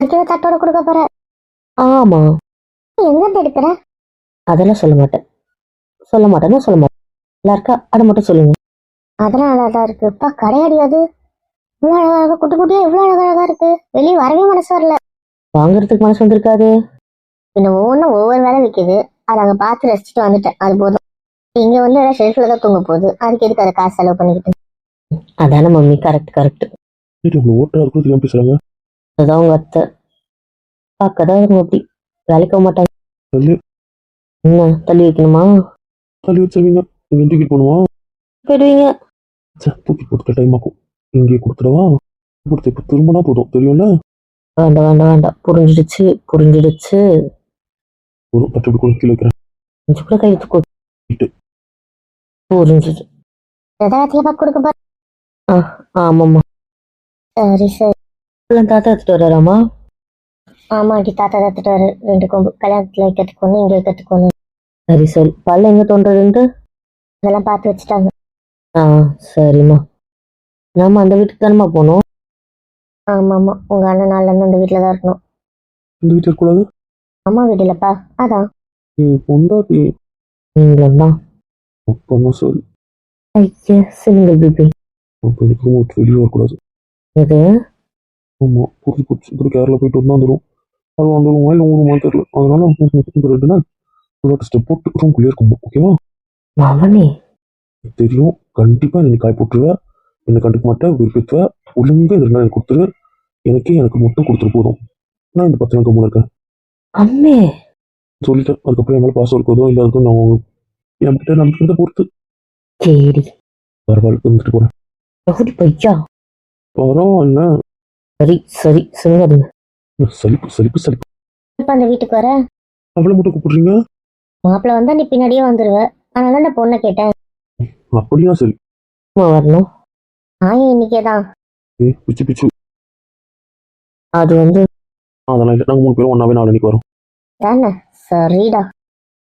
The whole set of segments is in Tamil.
அதுக்கு தட்டோட கொடுக்க போற. ஆமா. எங்க இருந்து எடுக்கிற? அதெல்லாம் சொல்ல மாட்டேன். சொல்ல மாட்டேன்னா சொல்ல மாட்டேன்? நல்லா இருக்கா? அதை மட்டும் சொல்லுங்க. அதெல்லாம் தான் இருக்கு. இப்ப கடையாடி அது. இவ்வளவு அழகா இருக்கு குட்டி குட்டியா இவ்வளவு அழகா அழகா இருக்கு. வெளியே வரவே மனசு வரல. வாங்குறதுக்கு மனசு வந்திருக்காது. இந்த ஒவ்வொன்றும் ஒவ்வொரு வேலை விற்கிது அதை அங்கே பார்த்து ரசிச்சுட்டு வந்துட்டேன். அது போதும். இங்க வந்து ஏதாவது ஷெல்ஃபில் தான் தூங்க போகுது. அதுக்கு எதுக்கு அதை காசு செலவு பண்ணிக்கிட்டு? அதானே மம்மி கரெக்ட் கரெக்ட் சரி உங்களை ஓட்டா இருக்கும் தெரியாம பேசுறாங்க. அதுதான் உங்க அத்தை. பார்க்க தான் இருக்கும் அப்படி. வேலைக்கு போக மாட்டாங்க. தள்ளி. என்ன தள்ளி வைக்கணுமா? தள்ளி வச்சுவீங்க நீங்க தூக்கிட்டு போகணுமா? போயிடுவீங்க. ச்சே, தூக்கி கொடுக்க டைம் ஆகும். இங்கே கொடுத்துடவா? கொடுத்து இப்போ திரும்பினா போதும். தெரியும்ல? வேண்டாம் வேண்டாம் வேண்டாம். புரிஞ்சிடுச்சு புரிஞ்சிடுச்சு. ஒரு பத்து கூட கீழே வைக்கிறேன். கொஞ்சம் கூட கை இட்டு. புரிஞ்சிடு எதாவதுல பார்க்க கொடுக்க போற ஆமாம்மா. சரி சரி. எல்லாம் தாத்தா எடுத்துட்டு வர்றாராமா ஆமாடி தாத்தா தத்துட்டு வர ரெண்டு கொம்பு கல்யாணத்துல வைக்கிறதுக்கு ஒன்று இங்கே வைக்கிறதுக்கு ஒன்று சரி சரி. பல்ல எங்க தோன்றதுன்ட்டு அதெல்லாம் பார்த்து வச்சுட்டாங்க. ஆ சரிம்மா. நாம அந்த வீட்டுக்கு தானம்மா போகணும்? ஆமா ஆமா உங்க அண்ணன் நாள்ல இருந்து அந்த வீட்டில் தான் இருக்கணும். இந்த வீட்டில் இருக்கக்கூடாது அம்மா வீடு இல்லப்பா. அதான். நீ பொண்டாட்டி. நீங்களும் தான் அப்பா சரி. ஐயா சிங்கிள் பேபி. அப்போ எனக்கு வெளியே வரக்கூடாது. இது ஆமாம் புரிஞ்சு போச்சு இப்படி கேரளா போயிட்டு வந்தா வந்துடும் அது வந்துடுமா இல்லை ஊருமா தெரியல. அதனால இந்த ரெண்டு நாள் ஒரு ஸ்டெப் போட்டு ரூம்குள்ளே இருக்கும் ஓகேவா தெரியும். கண்டிப்பாக நீ காய் போட்டுருவேன் என்னை கண்டுக்க மாட்டேன் விருப்பித்துவேன் ஒழுங்காக இந்த ரெண்டு நாள் எனக்கு கொடுத்துரு. எனக்கே எனக்கு மட்டும் கொடுத்துரு போதும். நான் இந்த பத்து நாள் கம்மு இருக்கேன். அம்மே. சொல்லிட்டேன். அதுக்கப்புறம் என் மேலே பாசம் இருக்கதோ இல்லை அதுக்கும் நான் என்கிட்ட நம்பிக்கிறத பொறுத்து. சரி. பரவாயில்ல இருந்துட்டு போகிறேன் பரவாயில்ல. சரி சரி சிங்காதீங்க சலிப்பு சலிப்பு சலிப்பு. இப்போ அந்த வீட்டுக்கு வர? அவளை மட்டும் கூப்பிடுறீங்க? மாப்பிள்ளை வந்தா நீ பின்னாடியே வந்துருவ. அதனால தான் நான் பொண்ணை கேட்டேன். அப்படியா சரி. அம்மா வரணும். நான் இன்னைக்கே தான்? ஏ பிச்சு பிச்சு. அது வந்து அதெல்லாம் இல்லை. நாங்கள் மூணு பேரும் ஒன்றாவே நாளைக்கு வரோம். தானே? சரிடா.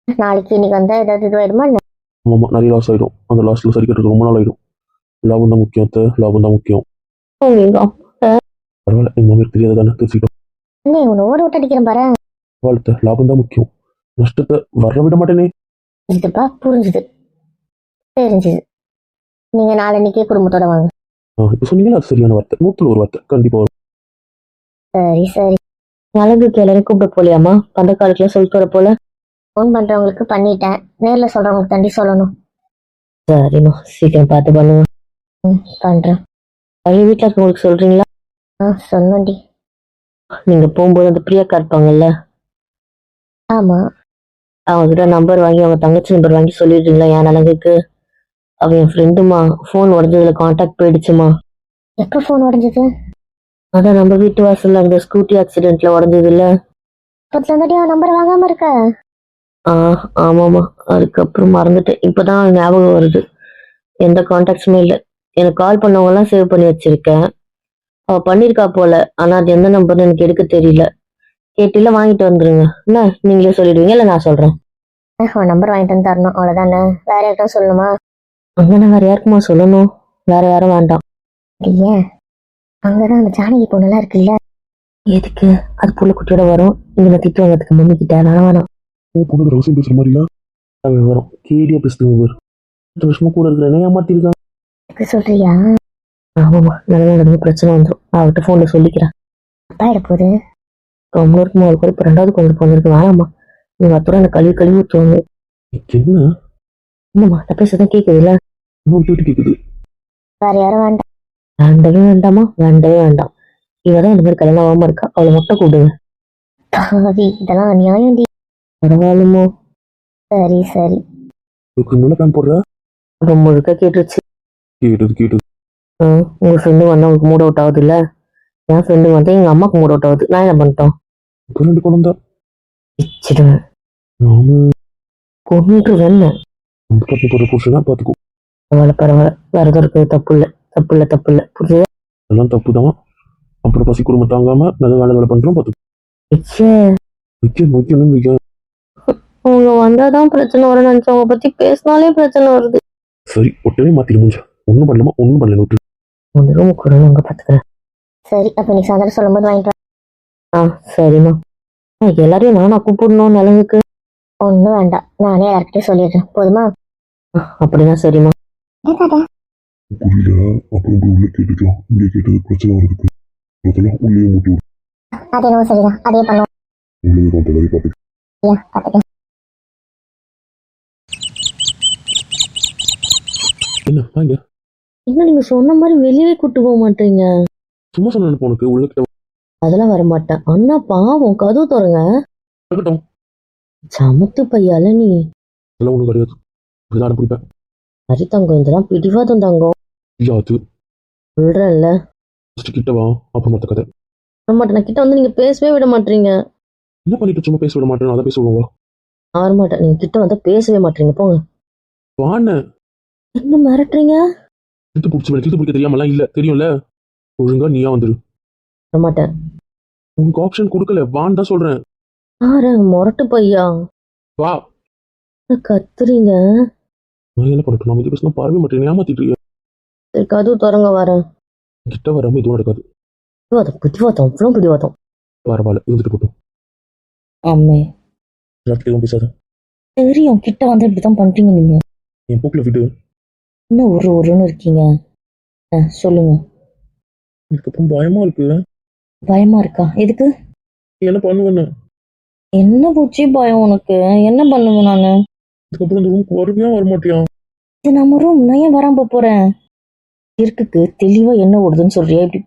நாளைக்கு இன்னைக்கு வந்தா ஏதாவது இதுவாயிடுமா என்ன? ஆமாம் நிறைய லாஸ் ஆகிடும் அந்த லாஸ்ட்டில் சரி கட்டுறது ரொம்ப நாள் ஆகிடும் லாபம் தான் முக்கியம் அத்தை, லாபம் தான் முக்கியம். உங்க எங்க பரவாயில்ல எங்கள் மாமியார் தெரியாத தானே தெரிஞ்சுக்கிட்டோம் என்ன உன்னை ஓட விட்டு அடிக்கிறேன் பாரு. வாழ்த்த லாபம் தான் முக்கியம். நஷ்டத்தை வர விட மாட்டேனே. இதுப்பா புரிஞ்சுது. தெரிஞ்சுது. நீங்க நாளன்னைக்கே குடும்பத்தோட வாங்க. ஆ இப்போ சொன்னீங்களா அது சரியான வார்த்தை. நூற்றில் ஒரு வார்த்தை. கண்டிப்பாக வரும். சரி சரி. அழகுக்கு எல்லாரையும் கூப்பிட போலியாமா அந்த காலத்துல சொல்லிட்டு வர போல. ஃபோன் பண்றவங்களுக்கு பண்ணிட்டேன். நேர்ல சொல்றவங்களுக்கு தாண்டி சொல்லணும். சரிம்மா சீக்கிரம் பார்த்து பண்ணுங்க. ம் பண்றேன். பழைய வீட்டில் இருக்கவங்களுக்கு சொல்றீங்களா? ஆ சொன்னோண்டி. நீங்க போகும்போது அந்த பிரியாக்கா இருப்பாங்கல்ல ஆமா. அவங்க கிட்ட நம்பர் வாங்கி அவங்க தங்கச்சி நம்பர் வாங்கி சொல்லிடுறீங்களா? என் அழகுக்கு? அவ என் ஃப்ரெண்டுமா ஃபோன் உடஞ்சதுல காண்டாக்ட் போயிடுச்சுமா? எப்போ ஃபோன் உடஞ்சது? அதான் நம்ம வீட்டு வாசல்ல அந்த ஸ்கூட்டி ஆக்சிடென்ட்ல உடஞ்சது இல்ல இருந்தாடி அவன் நம்பர் வாங்காம இருக்க. ஆ ஆமாம்மா. அதுக்கப்புறம் மறந்துட்டேன். இப்பதான் ஞாபகம் வருது. எந்த காண்டாக்ட்ஸுமே இல்லை. எனக்கு கால் பண்ணவங்க எல்லாம் சேவ் பண்ணி வச்சிருக்கேன். அவ பண்ணிருக்கா போல. ஆனா அது எந்த நம்பர்னு எனக்கு எடுக்க தெரியல. கேட்டில வாங்கிட்டு வந்துருங்க. என்ன நீங்களே சொல்லிடுவீங்க இல்ல நான் சொல்றேன்? அவன் நம்பர் வாங்கிட்டு வந்து தரணும். அவ்வளவுதானே வேற யார்கிட்ட சொல்லணுமா? அங்கே வேற யாருக்குமா சொல்லணும்? வேற யாரும் வேண்டாம். ஏன் அங்கதான் அந்த ஜானகி பொண்ணுலாம் இருக்குல்ல? எதுக்கு? அது புள்ள குட்டியோட வரும். இங்க நான் திட்டு வாங்கிறதுக்கு மம்மி கிட்ட. வேணாம். வேணாம் ஓ பொண்ணு மாதிரி இல்லை அவன் வரும். கேடியாக பேசுது பத்து வருஷமா கூட இருக்கிறேன் ஏமாத்திருக்கான் சொல்றியா? ஆமாம்மா நல்ல நடந்து பிரச்சனை வந்துடும் நான் அவர்கிட்ட ஃபோனில் சொல்லிக்கிறேன். அப்பா போகுது? ரொம்ப இருக்குமா ஒரு இப்போ ரெண்டாவது கொண்டு போனிருக்கு வேணாம்மா நீங்க அத்தோட எனக்கு கழுவி கழுவி ஊற்றுவாங்க என்ன? என்னம்மா நான் பேசுறதான் கேட்குதுல்ல கேட்குது வேற யாரும் வேண்டாம். வேண்டவே வேண்டாமா வேண்டவே வேண்டாம். இவ தான் இந்த மாதிரி கல்யாணம் ஆகாம இருக்கா? அவளை மட்டும் கூப்பிடுங்க. இதெல்லாம் அநியாயம்டி. பரவாயில்லமோ சரி சரி. இதுக்கு பிளான் போடுற? ரொம்ப முழுக்க கேட்டுருச்சு. கேட்டது கேட்டது. ஆ, உங்க ஃப்ரெண்டு வந்தா உங்களுக்கு மூட் அவுட் ஆகுது இல்ல? என் ஃப்ரெண்டு வந்து எங்க அம்மாக்கு மூட் அவுட் ஆகுது. நான் என்ன பண்ணிட்டோம்? ரெண்டு குழந்தை. பிச்சிடுவேன் நாம கொண்டு வேண பார்த்துக்கோ பரவாயில்ல பரவாயில்ல. வேற எதுவும் இருக்குது தப்பு இல்லை தப்பு இல்லை தப்பு இல்லை புரியுது? அதெல்லாம் தப்பு தான் அப்புறம் பசி குடும்பம் தாங்காம நல்ல வேலை வேலை பண்ணுறோம் பார்த்துக்கோ இச்சே. வைக்க வைக்கணும் வைக்க அவங்க வந்தாதான் பிரச்சனை வரும்னு நினைச்சவங்க பத்தி பேசினாலே பிரச்சனை வருது. சரி ஒட்டவே மாத்திரு முடிஞ்சா. ஒன்றும் பண்ணலாமா? ஒன்றும் பண்ணல விட்டு ஒன்று ரூம் கூட அங்க பாத்துக்கிறேன். சரி அப்ப நீ சாயந்தரம் சொல்லும்போது வாங்கிட்டு. ஆ சரிம்மா. ஆ, எல்லாரையும் நானா கூப்பிடணும் நிலங்குக்கு? ஒன்றும் வேண்டாம். நானே யார்கிட்டயும் சொல்லிடுறேன். போதுமா? அப்படின்னா சரிம்மா. புரியல. அப்புறம் போய் உள்ள கேட்டுக்கலாம். இங்கே கேட்டது பிரச்சனை வருதுக்கு அதெல்லாம் உள்ளே மூட்டி விடு. அது என்னவோ சரிதான். அதே பண்ணுவோம். உள்ளே பார்த்து என்ன வாங்க. என்ன நீங்க சொன்ன மாதிரி வெளியவே கூட்டு போக மாட்டீங்க. சும்மா சொன்ன உனக்கு உள்ள அதெல்லாம் வர மாட்டேன். அண்ணா பாவம் கதவு திறங்க. இருக்கட்டும். சமத்து பையால நீ. அதெல்லாம் ஒன்றும் கிடையாது. அடம் பிடிப்பேன். சரி தங்கம் இதெல்லாம் பிடிவாதம் தங்கம். யாத்து சொல்றேன்ல. ஃபஸ்ட்டு கிட்ட வா அப்புறம் மற்ற கதை. வர மாட்டேன். நான் கிட்ட வந்து நீங்க பேசவே விட மாட்டீங்க. என்ன பண்ணிட்டு சும்மா பேச விட மாட்டேன் அதான் பேச வர மாட்டேன். நீங்க கிட்ட வந்தா பேசவே மாட்டீங்க. போங்க. வாண்ண. என்ன மிரட்டுறீங்க? இழுத்து பிடிச்சி இழுத்து பிடிக்க தெரியாமலாம் இல்ல. தெரியும்ல? ஒழுங்கா நீயா வந்துரு. மாட்டேன் உனக்கு ஆப்ஷன் கொடுக்கல. வான்னு தான் சொல்றேன். யாரு முரட்டு பையா. வா. கத்துறீங்க. நான் என்ன பண்ணட்டும்? இது பேசினா பார்வை மாட்டேன். ஏமாத்திட்டு? சரி கதவு திறங்க வரேன். கிட்ட வராம இதுவும் நடக்காது. பிடிவாதம் பிடிவாதம் அவ்வளோ பிடிவாதம் பரவாயில்ல இருந்துட்டு போட்டும். ஆமே ராத்திரி பேசாத. தெரியும் கிட்ட வந்து இப்படிதான் பண்றீங்க நீங்க. என் போக்கில் விடு. என்ன ஒரு ஒருன்னு இருக்கீங்க? ஆ, சொல்லுங்க. இதுக்கப்புறம் பயமா இருக்கு பயமா இருக்கா? எதுக்கு? என்ன பண்ணுவேன்னு? என்ன பூச்சி பயம் உனக்கு? என்ன பண்ணுவேன் நானு? இதுக்கப்புறம் இந்த ரூமுக்கு வருவியா வரமாட்டியா? இது நம்ம ரூம் நான் ஏன் வராம போறேன்? இருக்குக்கு தெளிவா என்ன ஓடுதுன்னு சொல்றியா? இப்படி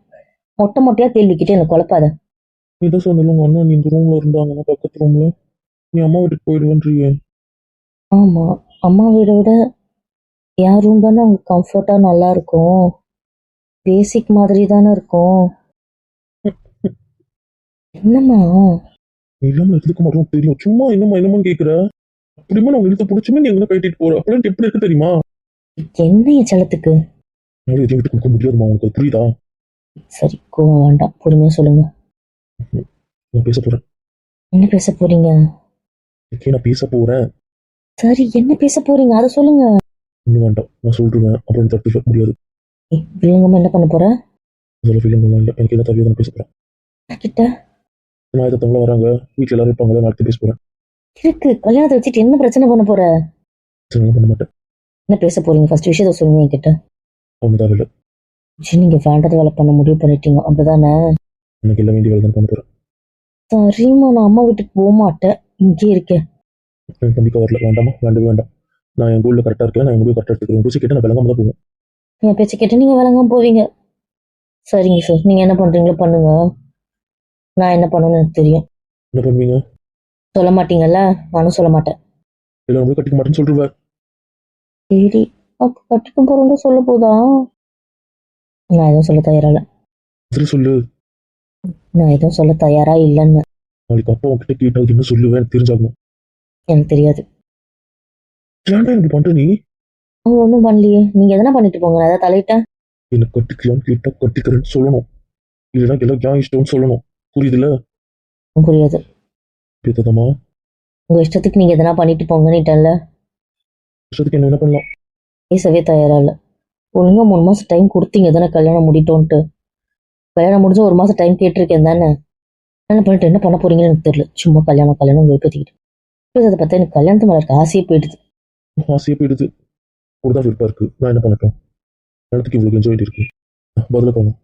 மொட்டை மொட்டையா கேள்விக்கிட்டே எனக்கு குழப்பாத. நீ தான் சொன்னாலும் உங்க அண்ணா நீ இந்த ரூம்ல இருந்தாங்கன்னா பக்கத்து ரூம்ல நீ அம்மா வீட்டுக்கு போயிடுவேன்றியே. ஆமா. அம்மா வீடை விட என் ரூம் தானே அவங்க கம்ஃபர்ட்டா நல்லா இருக்கும் பேசிக் மாதிரி தானே இருக்கும். என்னம்மா? இல்லாம இருக்க மாட்டோம் தெரியும்? சும்மா என்னம்மா என்னமோ கேக்குற? அப்படிமா நான் இழுத்து பிடிச்சுமே நீ எங்க கைட்டிட்டு போற? அப்பெல்லாம் எப்படி இருக்கு தெரியுமா? என்ன என் செல்லத்துக்கு? என்னால எதையும் விட்டு கொடுக்க முடியாதுமா உனக்கு புரியுதா? சரி கோவம் வேண்டாம். பொறுமையா சொல்லுங்க. நான் பேச போறேன். என்ன பேச போறீங்க? நான் பேச போறேன். சரி என்ன பேச போறீங்க? அதை சொல்லுங்க. ஒன்றும் வேண்டாம். நான் சொல்லிடுவேன் அப்புறம் தட்டி முடியாது. வில்லங்கம்மா என்ன பண்ண போற? அதில் ஃபீலிங் இல்லை. எனக்கு என்ன நான் பேச போறேன் கிட்ட நான் எத்தவங்கள வராங்க. வீட்டில் எல்லாரும் இருப்பாங்க. நான் அடுத்து பேச போறேன். இருக்கு. கல்யாணத்தை வச்சுட்டு என்ன பிரச்சனை பண்ண போற? நான் பண்ண மாட்டேன். என்ன பேச போறீங்க? ஃபர்ஸ்ட் விஷயத்த சொல்லுங்க என்கிட்ட. அவங்க தேவையில்லை. சரி, நீங்க வேண்டாத வேலை பண்ண முடிவு பண்ணிட்டீங்க. அப்படிதானே? எனக்கு எல்லாம் வேண்டிய வேலை தான் பண்ண போறேன். சரிம்மா நான் அம்மா வீட்டுக்கு போக மாட்டேன். இங்கே இருக்கேன். நம்பிக்கை வரல. வேண்டாமா வேண்டவே வேண்டாம். நான் என் ஊரில் கரெக்டாக இருக்கேன் நான் என் முடிவு கரெக்டாக எடுத்துக்கிறேன் பேசி கேட்டு நான் விளங்காம தான் போவேன். என் பேச்சை கேட்டு நீங்க விளங்காம போவீங்க. சரிங்க சார் நீங்க என்ன பண்றீங்களோ பண்ணுங்க. நான் என்ன பண்ணணும்னு எனக்கு தெரியும். என்ன பண்ணுவீங்க? சொல்ல மாட்டீங்கல்ல? நானும் சொல்ல மாட்டேன். எல்லாரும் முடிவு கட்டிக்க மாட்டேன்னு சொல்லிடுவேன் சரி. அப்ப கட்டிக்க போறோம்னு சொல்ல போதா? நான் எதுவும் சொல்ல தயாரா இல்ல. சரி சொல்லு. நான் எதுவும் சொல்ல தயாரா இல்லைன்னு. நாளைக்கு அப்பா உன்கிட்ட கேட்டா என்ன சொல்லுவேன் தெரிஞ்சாகணும். எனக்கு தெரியாது. ஏன்டா பண்ற நீ? அவங்க ஒன்றும் பண்ணலையே. நீங்க எதனா பண்ணிட்டு போங்க. நான் ஏதாவது தலையிட்டேன் என்ன கட்டிக்கலான்னு கேட்டா கட்டிக்கிறேன்னு சொல்லணும். இல்லைன்னா எல்லாம் ஏன் இஷ்டம்னு சொல்லணும். புரியுதுல்ல? புரியாது. பேத்ததமா உங்க இஷ்டத்துக்கு நீங்க எதனா பண்ணிட்டு போங்கன்னுட்டேன்ல. இஷ்டத்துக்கு என்ன என்ன பண்ணலாம். பேசவே தயாரா இல்ல. ஒழுங்கா மூணு மாசம் டைம் கொடுத்தீங்க தானே கல்யாணம் முடிட்டோன்ட்டு. கல்யாணம் முடிஞ்சு ஒரு மாசம் டைம் கேட்டிருக்கேன் தானே. கல்யாணம் பண்ணிட்டு என்ன பண்ண போறீங்கன்னு எனக்கு தெரியல. சும்மா கல்யாணம் கல்யாணம் வெறுப்பேத்திக்கிட்டு பேசுறத பார்த்தா எனக்கு கல்யாணத்து மேல ஆசையே போயிடுது. ஆசையே போயிடுது ஒரு தான் விருப்பம் இருக்கு. நான் என்ன பண்ணட்டும்? எனக்கு இவ்வளவு என்ஜாய் இருக்கு. பதில காணும்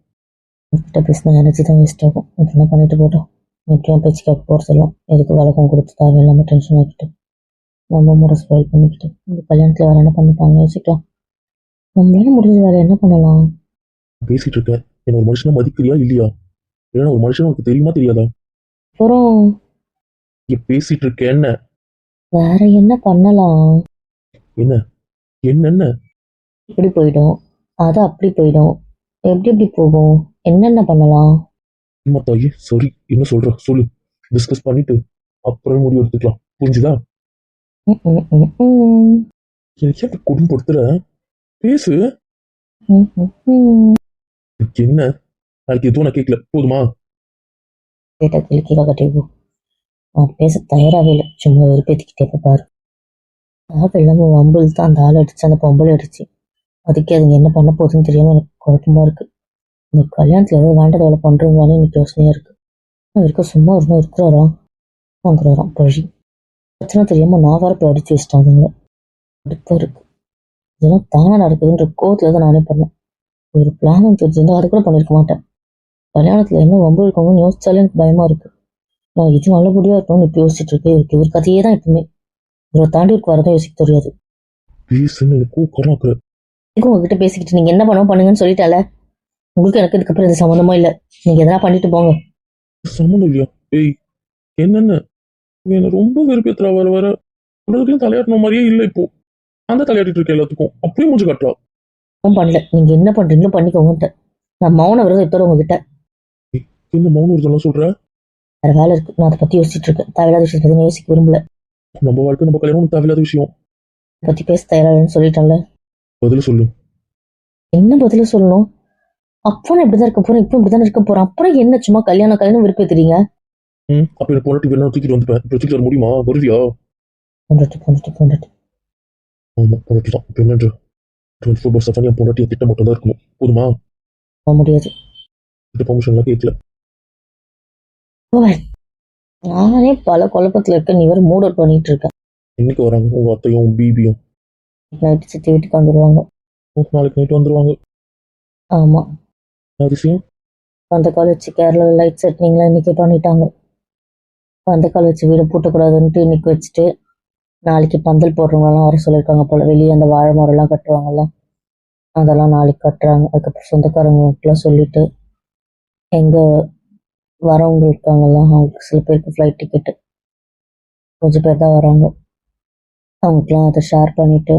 உங்ககிட்ட பேசினா எனர்ஜி தான் வேஸ்ட் ஆகும். என்ன பண்ணிட்டு போட்டோம் எப்படியும் பேச்சு கேட்க போகிறதெல்லாம் எதுக்கு விளக்கம் கொடுத்து தேவையில்லாமல் டென்ஷன் ஆக்கிட்டு நம்ம மூட ஸ்பாயில் பண்ணிக்கிட்டு இந்த கல்யாணத்தில் வேற என்ன பண்ணிப்பாங்க யோசிக்கலாம். நம்மளால முடிஞ்ச வேற என்ன பண்ணலாம்? பேசிட்டு இருக்கேன். என்ன ஒரு மனுஷனை மதிக்கிறியா இல்லையா? இல்லைன்னா ஒரு மனுஷன் உனக்கு தெரியுமா தெரியாதா? அப்புறம் பேசிட்டு இருக்கேன் என்ன? வேற என்ன பண்ணலாம்? என்ன? என்னென்ன? இப்படி போயிடும். அது அப்படி போயிடும். எப்படி எப்படி போகும்? என்னென்ன பண்ணலாம்? அம்மா தாயி சரி என்ன சொல்ற? சொல்லு. டிஸ்கஸ் பண்ணிட்டு அப்புறம் முடிவு எடுத்துக்கலாம். புரிஞ்சுதா. எனக்கு ஏன் குடும்பப்படுத்துற பேசு. என்ன? நாளைக்கு எதுவும் நான் கேட்கல. போதுமா? கேட்ட கேள்விக்கா கட்டிப்போ அவன் பேச தயாராகவே இல்லை. சும்மா வெறுப்பேத்திக்கிட்டே இப்ப பாரு. ஆப் வம்பில் தான் அந்த ஆள் அடிச்சு அந்த பொம்பளை அடிச்சு. அதுக்கே அதுங்க என்ன பண்ண போகுதுன்னு தெரியாம எனக்கு குழப்பமா இருக்கு. இந்த கல்யாணத்துல ஏதாவது வேண்டாத வேலை பண்றதுனால எனக்கு யோசனையா இருக்கு. இருக்க சும்மா இருந்தா இருக்கிறாரா? வாங்குறாராம் பழி. பிரச்சனை தெரியாம நான் வேற போய் அடிச்சு வச்சிட்டாங்க அடுப்பா இருக்கு. இதெல்லாம் தானே நடக்குதுன்ற கோவத்துல தான் நானே பண்ணேன். ஒரு பிளான் தெரிஞ்சிருந்தா அது கூட பண்ணிருக்க மாட்டேன். கல்யாணத்துல என்ன வம்பு இருக்கணும்னு யோசிச்சாலே எனக்கு பயமா இருக்கு. நான் இது நல்லபடியா இருக்கணும்னு இப்ப யோசிச்சுட்டு இருக்கேன். இவருக்கு இவர் கதையே தான் எப்பவுமே. இவரை தாண்டி இருக்கு வரதான் யோசிக்க தெரியாது. கூக்கறாக்குற இதுக்கு உங்ககிட்ட பேசிக்கிட்டு நீங்க என்ன பண்ணணும் பண்ணுங்கன்னு சொல்லிட்டால? உங்களுக்கு எனக்கு இதுக்கப்புறம் இது சம்மந்தமா இல்ல. நீங்க எதனா பண்ணிட்டு போங்க. சம்மந்தம் இல்லையா? ஏய் என்னென்ன? என்னை ரொம்ப வெறுப்பேத்துறா வர வர. உலகத்துலயும் தலையாட்டின மாதிரியே இல்லை இப்போ. தான் தலையாட்டிட்டு இருக்கேன் எல்லாத்துக்கும். அப்படியே மூஞ்சி காட்டுறா. ஒன்றும் பண்ணல. நீங்க என்ன பண்றீங்களோ பண்ணிக்கோங்கன்ட்டு நான் மௌன விரதம் இப்போட உங்ககிட்ட என்ன மௌனம் ஒருத்தெல்லாம் சொல்ற? வேற வேலை இருக்கு. நான் அதை பத்தி யோசிச்சுட்டு இருக்கேன். தேவையில்லாத விஷயத்தை பத்தி யோசிக்க விரும்பல. நம்ம வாழ்க்கை நம்ம கல்யாணம் தேவையில்லாத விஷயம். இதை பத்தி பேச தயாராகன்னு சொல்லிட்டேன்ல. பதில் சொல்லு. என்ன பதில சொல்லணும்? அப்போ நான் இப்படிதான் இருக்க போறேன் இப்போ இப்படிதான் இருக்க போறேன். அப்புறம் என்ன சும்மா கல்யாணம் கல்யாணம் விருப்பத்துறீங்க ம் அப்ப எனக்கு பொண்டாட்டி வேணா தூக்கிட்டு வந்துப்பேன். இப்போ தூக்கிட்டு வர முடியுமா? வருவியா? பொண்டாட்டி பொண்டாட்டி பொண்டாட்டி. ஆமா பொண்டாட்டி தான். இப்போ என்னன்ற? டுவெண்ட்டி ஃபோர் பர் செவன் என் பொண்டாட்டி திட்டம் மட்டும் தான் இருக்கணும். போதுமா? முடியாது. இந்த பெர்மிஷன்லாம் கேட்கல நானே பல குழப்பத்துல இருக்க நீ வேற மூட் அவுட் பண்ணிட்டு இருக்கேன் இன்னைக்கு வராங்க உங்க அத்தையும் பிபியும் நைட்டு சித்தி வீட்டுக்கு வந்துடுவாங்க நாளைக்கு நைட்டு வந்துருவாங்க. ஆமா. அதிசயம்? அந்த கால் வச்சு கேரளா லைட் செட்டிங்லாம் இன்னைக்கு பண்ணிட்டாங்க. அந்த கால் வச்சு வீடு பூட்டக்கூடாதுன்ட்டு இன்னைக்கு வச்சுட்டு நாளைக்கு பந்தல் போடுறவங்கலாம் வர சொல்லியிருக்காங்க போல. வெளியே அந்த வாழை மரம்லாம் கட்டுவாங்கல்ல. அதெல்லாம் நாளைக்கு கட்டுறாங்க. அதுக்கப்புறம் சொந்தக்காரங்களுக்குலாம் சொல்லிட்டு எங்க வரவங்க இருக்காங்கல்ல அவங்களுக்கு சில பேருக்கு ஃப்ளைட் டிக்கெட்டு கொஞ்சம் பேர் தான் வராங்க. அவங்களுக்குலாம் அதை ஷேர் பண்ணிட்டு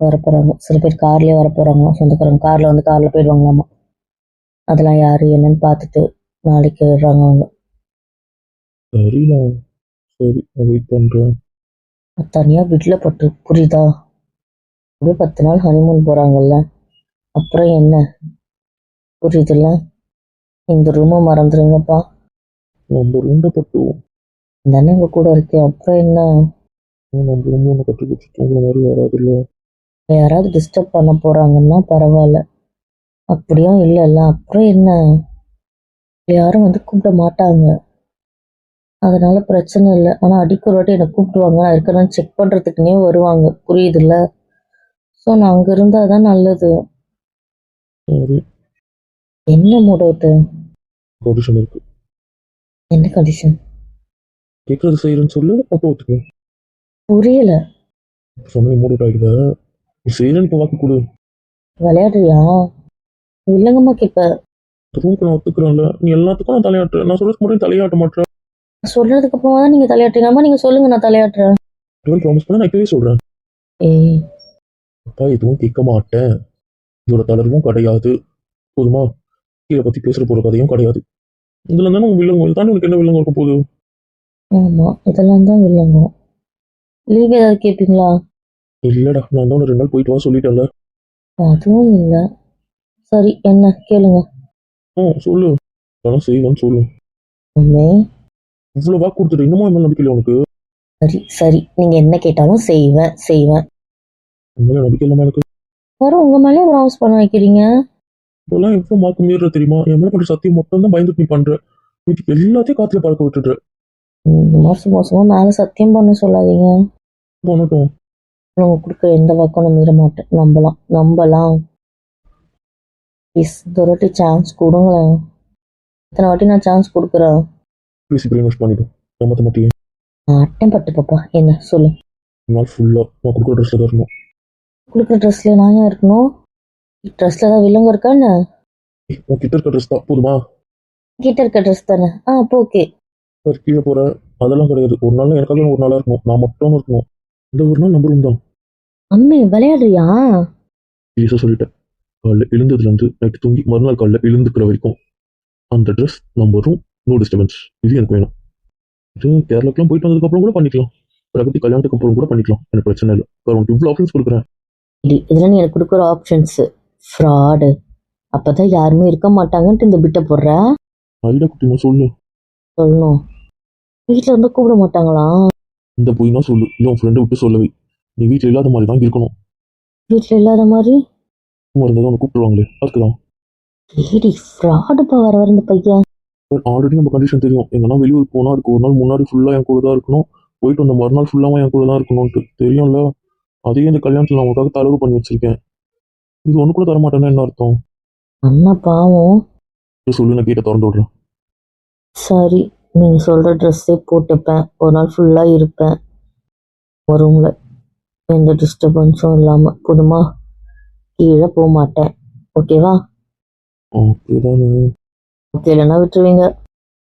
வர போறாங்க. சில பேர் கார்லயே வர போறாங்க. சொந்தக்காரங்க கார்ல வந்து கார்ல போயிடுவாங்களாமா? அதெல்லாம் யாரு என்னன்னு பார்த்துட்டு நாளைக்கு வர்றாங்க அவங்க. சரிண்ணா சரி வெயிட் பண்றேன். தனியா வீட்டில் பட்டு புரியுதா? அப்படியே பத்து நாள் ஹனிமூன் போறாங்கல்ல. அப்புறம் என்ன? புரியுதுல்ல? இந்த ரூமை மறந்துடுங்கப்பா நம்ம ரூண்டை பட்டு தானே உங்க கூட இருக்கேன். அப்புறம் என்ன? நம்ம ரூம் ஒன்று கட்டி தூங்குற மாதிரி வராதுல்ல யாராவது டிஸ்டர்ப் பண்ண போறாங்கன்னா பரவாயில்ல. அப்படியும் இல்லைல்ல அப்புறம் என்ன? யாரும் வந்து கூப்பிட மாட்டாங்க. அதனால பிரச்சனை இல்லை. ஆனால் அடிக்க ஒரு வாட்டி என்னை கூப்பிடுவாங்க நான் இருக்கணும்னு செக் பண்ணுறதுக்குனே வருவாங்க. புரியுதுல்ல? ஸோ நான் அங்கே இருந்தால் தான் நல்லது. சரி. என்ன மூடவுட்டு கண்டிஷன் இருக்கு. என்ன கண்டிஷன் கேட்கறது செய்யறேன்னு சொல்லு அப்போ ஒத்துக்க புரியல. சொன்ன மூடு ஆகிடுவேன் நீ செய்யறேன்னு இப்போ வாக்கு கொடு. விளையாடுறியா? இல்லைங்கம்மா கேட்ப ரூமுக்கு நான் ஒத்துக்கிறேன்ல. நீ எல்லாத்துக்கும் நான் தலையாட்டுறேன். நான் சொல்றது மட்டும் தலையாட்ட மாட்டேன் சொல்றதுக்கு அப்புறமா தான் நீங்கள் தலையாட்டுறீங்கம்மா நீங்கள் சொல்லுங்க நான் தலையாட்டுறேன். டுவெல் ப்ராமிஸ் பண்ண நான் இப்பவே சொல்றேன். ஏய். அப்பா எதுவும் கேட்க மாட்டேன். இதோட தளர்வும் கிடையாது. போதுமா? கீழே பத்தி பேசுற போற கதையும் கிடையாது. இதுல தானே உங்க வில்லங்கம் இது தாண்டி உனக்கு என்ன வில்லங்கம் இருக்க போகுது? ஆமாம் இதெல்லாம் தான் இல்லைங்க லீவ் ஏதாவது கேட்பீங்களா இல்லடா நான் தான் ரெண்டு நாள் போயிட்டு வா சொல்லிட்டேன்ல. அதுவும் இல்லை. சரி என்ன? கேளுங்க. ஆ சொல்லு. அதெல்லாம் செய்வேன்னு சொல்லு. உண்மை இவ்வளவு வாக்கு கொடுத்துட்டு இன்னமும் நம்பிக்கை இல்லை உனக்கு? சரி சரி. நீங்க என்ன கேட்டாலும் செய்வேன் செய்வேன். உன் மேல நம்பிக்கை இல்லாம எனக்கு. வரும் உங்க மேலே ப்ராமிஸ் பண்ண வைக்கிறீங்க. இப்பெல்லாம் எவ்வளவு மார்க் மீற தெரியுமா? என் மேல பண்ற சத்தியம் மட்டும் தான் பயந்துட்டு நீ பண்ற. இது எல்லாத்தையும் காத்துல பறக்க விட்டுட்டு இந்த மாசம் மோசமா மேல சத்தியம் பண்ண சொல்லாதீங்க. போனட்டும் நம்ம கொடுக்குற எந்த வாக்கும் மீற மாட்டேன் நம்பலாம். நம்பலாம். ப்ளீஸ் இந்த சான்ஸ் கொடுங்களேன். இத்தனை வாட்டி நான் சான்ஸ் கொடுக்குறேன். பேசி பிரெயின் வாஷ் பண்ணிடும் ஏமாத்த மாட்டியே. அட்டம் பட்டு பாப்பா. என்ன சொல்லு. நாள் ஃபுல்லா நான் கொடுக்குற ட்ரெஸ்ல தான் இருக்கணும். கொடுக்குற ட்ரெஸ்ல நான் ஏன் இருக்கணும்? ட்ரெஸ்ல தான் வில்லங்க இருக்கா என்ன ஏய், உன் கிட்ட இருக்க ட்ரெஸ் தான். போதுமா? கிட்ட இருக்க ட்ரெஸ் தானே? ஆ அப்போ ஓகே. சார் கீழே போற அதெல்லாம் கிடையாது. ஒரு நாள் எனக்காக ஒரு நாளா இருக்கணும் நான் மட்டும் இருக்கணும். இந்த ஒரு நாள் நம்ம ரூம் தான். அம்மி விளையாடுறியா? ஈஸியாக சொல்லிட்டேன். காலைல எழுந்ததுலேருந்து நைட்டு தூங்கி மறுநாள் காலைல எழுந்துக்கிற வரைக்கும் அந்த ட்ரெஸ் நம்ம ரூம் நோ டிஸ்டர்பன்ஸ் இது எனக்கு வேணும். இது கேரளாக்கெல்லாம் போயிட்டு வந்ததுக்கப்புறம் கூட பண்ணிக்கலாம். பிரகதி கல்யாணத்துக்கு அப்புறம் கூட பண்ணிக்கலாம். எனக்கு பிரச்சனை இல்லை. உனக்கு இவ்வளோ ஆப்ஷன்ஸ் கொடுக்குறேன். இது இதில் நீ எனக்கு கொடுக்குற ஆப்ஷன்ஸ் ஃப்ராடு அப்பதான் யாருமே இருக்க மாட்டாங்கன்ட்டு இந்த பிட்டை போடுற? ஐடியா குட்டிமா சொல்லு. சொல்லணும் வீட்டில் இருந்தால் கூப்பிட மாட்டாங்களா? இந்த போய்னா சொல்லு. இல்லை உன் ஃப்ரெண்டை விட்டு சொல்லவே. நீ வீட்டில் இல்லாத மாதிரி தான் இருக்கணும். வீட்டில் இல்லாத மாதிரி? சும்மா இருந்தால் உன்னை கூப்பிடுவாங்களே. அதுக்கு தான் ஏடி ஃப்ராடுப்பா வர வர இந்த பையன். ஆல்ரெடி நம்ம கண்டிஷன் தெரியும். எங்கன்னா வெளியூர் போனால் அதுக்கு ஒரு நாள் முன்னாடி ஃபுல்லாக என் கூட தான் இருக்கணும். போயிட்டு வந்த மறுநாள் ஃபுல்லாகவும் என் கூட தான் இருக்கணும்ட்டு தெரியும்ல? அதையும் இந்த கல்யாணத்தில் நான் உங்களுக்காக தளவு பண்ணி வச்சிருக்கேன். இது ஒன்று கூட தர மாட்டேன்னா என்ன அர்த்தம்? அண்ணா பாவம். சொல்லு நான் கேட்ட திறந்து விட்றேன். சரி நீங்க சொல்ற ட்ரெஸ்ஸே போட்டுப்பேன். ஒரு நாள் ஃபுல்லா இருப்பேன். ஒரு ரூம்ல எந்த டிஸ்டர்பன்ஸும் இல்லாம போதுமா? கீழே போக மாட்டேன். ஓகேவா ஓகே தானே. ஓகே இல்லைன்னா விட்டுருவீங்க.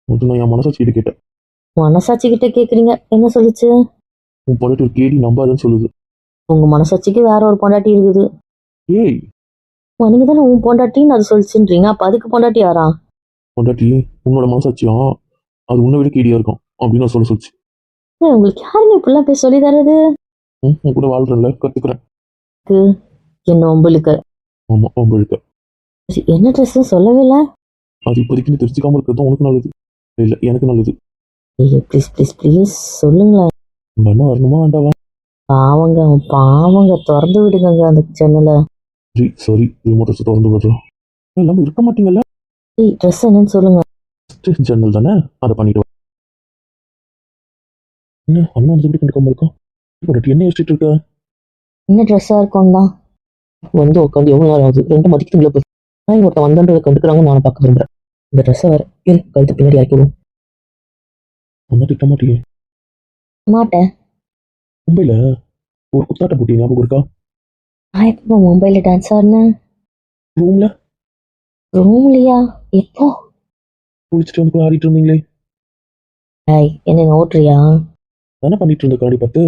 நான் என் மனசாட்சிக்கிட்ட கேட்டேன். மனசாட்சி கிட்ட கேக்குறீங்க. என்ன சொல்லுச்சு? உன் பொண்ணு ஒரு கேடி நம்பாதுன்னு சொல்லுது. உங்க மனசாட்சிக்கு வேற ஒரு பொண்டாட்டி இருக்குது. ஏய். நீங்க தானே உன் பொண்டாட்டின்னு அது சொல்லிச்சுன்றீங்க. அப்ப அதுக்கு பொண்டாட்டி யாரா? பொண்டாட்டி உன்னோட மனசாட்சியா? அது உன்னை விட கேடியா இருக்கும் அப்படின்னு நான் சொல்ல சொல்லிச்சு. ஏய், உங்களுக்கு யாருங்க இப்படிலாம் போய் சொல்லி தரது? ம், உன் கூட வாழ்றேன்ல கத்துக்கிறேன். என்ன உங்களுக்கு ஆமா உங்களுக்கு என்ன ட்ரெஸ் சொல்லவே இல்லை. அது இப்போதைக்கு நீ தெரிஞ்சுக்காம இருக்கிறது உனக்கு நல்லது. இல்ல எனக்கு நல்லது. ஐயோ ப்ளீஸ் ப்ளீஸ் ப்ளீஸ் சொல்லுங்களேன் உங்க அண்ணா வரணுமா வேண்டாவா? பாவங்க பாவங்க திறந்து விடுங்க அந்த ஜன்னலை சரி சரி ரிமோட் வச்சு திறந்து விடுறோம் எல்லாமே இருக்க மாட்டீங்கல்ல? ட்ரெஸ் என்னன்னு சொல்லுங்க. ஜன்னல் தானே? அதை பண்ணிட்டு. என்ன அண்ணா வந்து எப்படி கண்டுக்காம இருக்கான் பொண்டாட்டி என்ன யோசிச்சுட்டு இருக்க? என்ன ட்ரெஸ்ஸா இருக்கும் தான். வந்து உட்காந்து எவ்வளவு நேரம் ஆகுது? ரெண்டு மதிக்கத்துங்களா போய் நான் ஒருத்தன் வந்தன்றதை கண்டுக்கிறாங்க நான் பார்க்க விரும்புறேன். இந்த ட்ரெஸ்ஸை வேற. இரு கழுத்து பின்னாடி ஆக்கி விடும் அண்ணா திட்ட மாட்டீங்க மாட்டேன். மும்பைல ஒரு குத்தாட்ட போட்டி ஞாபகம் இருக்கா? நான் எப்போ மும்பைல டான்ஸ் ஆடினேன் ரூம்ல ரூம்லையா எப்போ? குளிச்சுட்டு வந்து கூட ஆடிட்டு இருந்தீங்களே. ஐய் என்ன ஓட்டுறியா தானே பண்ணிட்டு இருந்த காடி பார்த்து.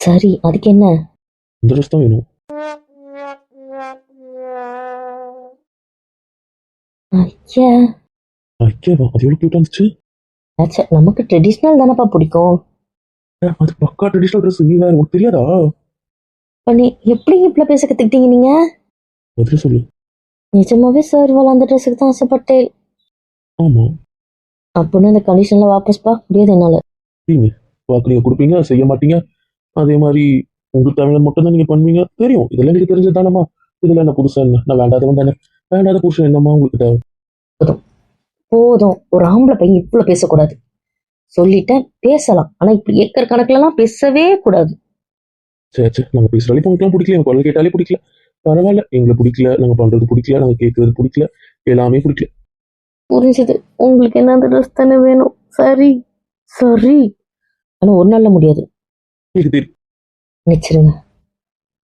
சரி அதுக்கு என்ன? இந்த ட்ரெஸ் தான் வேணும். ஐயா. ஐயாவா அது எவ்வளவு கியூட்டா இருந்துச்சு. ஆச்சே, நமக்கு ட்ரெடிஷ்னல் தானப்பா பிடிக்கும். அது பக்கா ட்ரெடிஷனல் ட்ரெஸ் நீ வேற உனக்கு தெரியாதா? நீ எப்படி இப்படி பேச கத்துக்கிட்டீங்க நீங்க? பதில் சொல்லு. நிஜமாவே சார் இவ்வளவு அந்த ட்ரெஸ்ஸுக்கு தான் ஆசைப்பட்டேன். ஆமா. அப்படின்னு அந்த கண்டிஷன்ல வாபஸ் பா முடியாது என்னால. வாக்கு நீங்க கொடுப்பீங்க செய்ய மாட்டீங்க. அதே மாதிரி உங்களுக்கு தேவையான மட்டும் தான் நீங்க பண்ணுவீங்க. தெரியும். இதெல்லாம் எனக்கு தெரிஞ்சது தானம்மா இதுல என்ன புதுசா என்ன? நான் வேண்டாதவன் தானே. வேண்டாத புருஷன் என்னம்மா உங்களுக்கு தேவை? போதும். ஒரு ஆம்பளை பையன் இவ்வளவு பேசக்கூடாது. சொல்லிட்டேன் பேசலாம். ஆனா இப்படி ஏக்கர் கணக்குலலாம் பேசவே கூடாது. சரி சரி நாங்க பேசுறாலே உங்களுக்குலாம் பிடிக்கல எங்க குரல் கேட்டாலே பிடிக்கல. பரவாயில்ல எங்களை பிடிக்கல. நாங்க பண்றது பிடிக்கல. நாங்க கேட்கறது பிடிக்கல. எல்லாமே பிடிக்கல. புரிஞ்சுது. உங்களுக்கு என்ன அந்த ட்ரெஸ் தானே வேணும்? சரி சரி. ஆனா ஒரு நாள்ல முடியாது. எனக்கு தெரியும் மன்னிச்சிருங்க.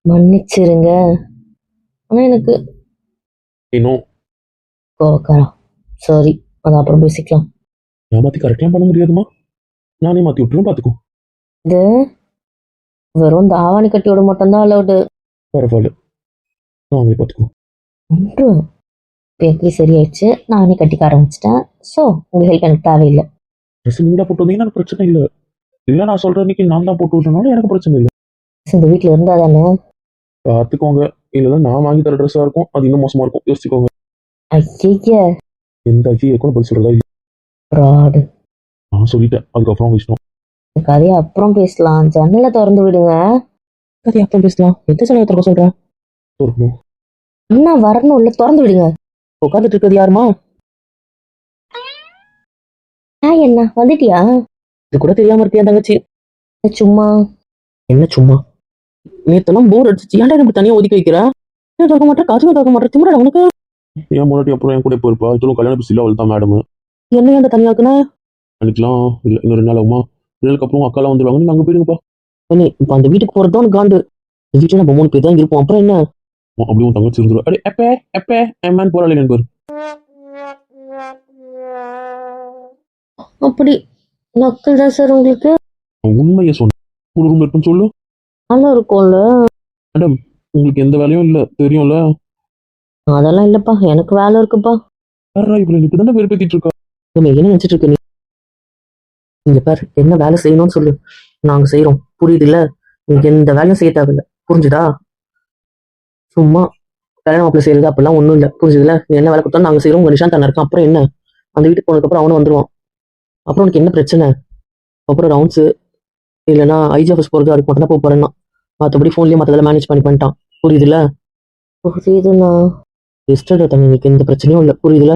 மன்னிச்சிருங்க. ஆனா எனக்கு இன்னும் கோவக்காரா? சரி அது அப்புறம் பேசிக்கலாம். ஏமாத்தி கரெக்ட்லாம் பண்ண முடியாதுமா நானே மாத்தி விட்டுரும் பாத்துக்கோ. இது வெறும் தாவாணி கட்டியோட மட்டும்தான் அலவுடு பரவாயில்ல. நாங்களே பாத்துக்கோ ஒன்று பேக்கரி சரியாயிடுச்சு. நானே கட்டிக்க ஆரம்பிச்சிட்டேன். ஸோ உங்க ஹெல்ப் எனக்கு தேவையில்லை. ட்ரெஸ் நீங்க தான் போட்டு வந்தீங்கன்னா பிரச்சனை இல்லை. இல்ல நான் சொல்ற அன்னைக்கு நான் தான் போட்டு விட்டனாலும் எனக்கு பிரச்சனை இல்லை. இந்த வீட்டில் இருந்தா தானே? பார்த்துக்கோங்க. இல்லைன்னா நான் வாங்கி தர ட்ரெஸ்ஸா இருக்கும். அது இன்னும் மோசமா இருக்கும். யோசிச்சுக்கோங்க. ஐய எந்த ஐயா இருக்கும் பதில் சொல்றதா இல்லை. நான் சொல்லிட்டேன். அதுக்கப்புறம் அவங்க இஷ்டம். கதையை அப்புறம் பேசலாம். ஜன்னலை திறந்து விடுங்க. கதையை அப்புறம் பேசலாம். எந்த ஜன்னலை திறக்க சொல்றேன் இருக்கணும் அண்ணா வரணும் இல்ல திறந்து விடுங்க. உட்காந்துட்டு இருக்கிறது யாருமா? ஹாய் அண்ணா வந்துட்டியா? இது கூட தெரியாம இருக்கியா தங்கச்சி? சும்மா. என்ன சும்மா? நேத்தெல்லாம் போர் அடிச்சு ஏன்டா எனக்கு தனியா ஒதுக்கி வைக்கிற? ஏன் திறக்க மாட்டேன் காசுமே திறக்க மாட்டேன் திமுறா உனக்கு? ஏன் முன்னாடி அப்புறம் என் கூட இப்போ இருப்பா இதெல்லாம் கல்யாண பிசில அவள் தான் மேடம் என்ன அந்த தனியா இருக்குன்னா அன்னைக்கெல்லாம் இல்லை இன்னும் ரெண்டு நாள் ஆகுமா? ரெண்டு அப்புறம் அக்காலாம் வந்துடுவாங்க நீங்க அங்க போயிடுங்கப்பா. நீ இப்ப அந்த வீட்டுக்கு போறது தான் காண்டு இந்த வீட்டுல நம்ம மூணு பேர் தான் இருப்போம். அப்புறம் என்ன? அப்படி உன் தங்கச்சி இருந்துடும் அடே எப்பே எப்பே எம்மான் போராளி நண்பர் அப்படி. நக்கல் தான் சார் உங்களுக்கு? உண்மையை சொன்ன ஒரு ரூம் இருக்குன்னு சொல்லு. நல்லா இருக்கும்ல. உங்களுக்கு எந்த வேலையும் இல்லை தெரியும்ல? அதெல்லாம் இல்லப்பா. எனக்கு வேலை இருக்குப்பா. யாரா இப்படி இப்படி தானே வெறுப்பேத்திட்டு இருக்கா? நம்ம என்ன நினைச்சிட்டு இருக்க நீ இங்க பாரு என்ன வேலை செய்யணும்னு சொல்லு. நாங்க செய்யறோம் புரியுது இல்ல நீங்க எந்த வேலையும் செய்ய தேவையில்ல. புரிஞ்சுதா? சும்மா கல்யாணம் மாப்பிள்ள செய்யறது அப்படிலாம் ஒண்ணும் இல்ல. புரிஞ்சுதுல நீ என்ன வேலை கொடுத்தா நாங்க செய்யறோம் உங்க நிஷாந்த் அண்ணா இருக்கான். அப்புறம் என்ன? அந்த வீட்டுக்கு போனதுக்கு அப்புறம் அவனும் வந்துருவான். அப்புறம் உனக்கு என்ன பிரச்சனை? அப்புறம் ரவுண்ட்ஸ் இல்லைன்னா ஐஜி ஆஃபீஸ் போறது அதுக்கு மட்டும் தான் போக போறேன்னா. மற்றபடி ஃபோன்லயே மற்றதெல்லாம் மேனேஜ் பண்ணி பண்ணிட்டான். புரியுதுல புரியுதுண்ணா. எஸ்டர்டே தம்பி. எந்த பிரச்சனையும் இல்லை. புரியுதுல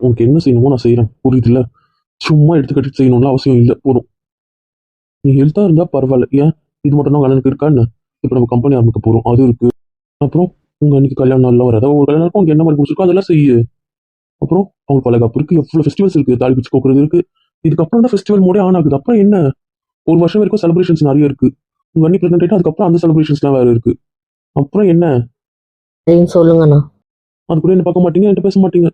உனக்கு என்ன செய்யணுமோ நான் செய்கிறேன் புரியுதுல்ல? சும்மா எடுத்து கட்டிட்டு செய்யணும்னு அவசியம் இல்லை. போதும். நீ ஹெல்த்தாக இருந்தால் பரவாயில்ல. ஏன்? இது மட்டும் தான் கல்யாணுக்கு இருக்கா? என்ன? இப்போ நம்ம கம்பெனி ஆரம்பிக்க போகிறோம் அது இருக்கு. அப்புறம் உங்கள் அன்னைக்கு கல்யாணம் நல்லா வராது. ஒரு கல்யாணம் இருக்கும் என்ன மாதிரி பிடிச்சிருக்கோ அதெல்லாம் செய்யு. அப்புறம் அவங்களுக்கு வளகாப்பு இருக்கு எவ்வளோ ஃபெஸ்டிவல்ஸ் இருக்கு? தாலி பிச்சு கோக்குறது இருக்கு. இதுக்கப்புறம் தான் ஃபெஸ்டிவல் மோடே ஆன் ஆகுது. அப்புறம் என்ன? ஒரு வருஷம் வரைக்கும் செலிப்ரேஷன்ஸ் நிறைய இருக்கு. உங்க அண்ணி பிரெக்னென்ட் ஆயிட்டு அதுக்கப்புறம் அந்த செலிப்ரேஷன்ஸ்லாம் வேற இருக்கு. அப்புறம் என்ன? சொல்லுங்கண்ணா. அது கூட என்ன பார்க்க மாட்டீங்க? என்கிட்ட பேச மாட்டீங்க.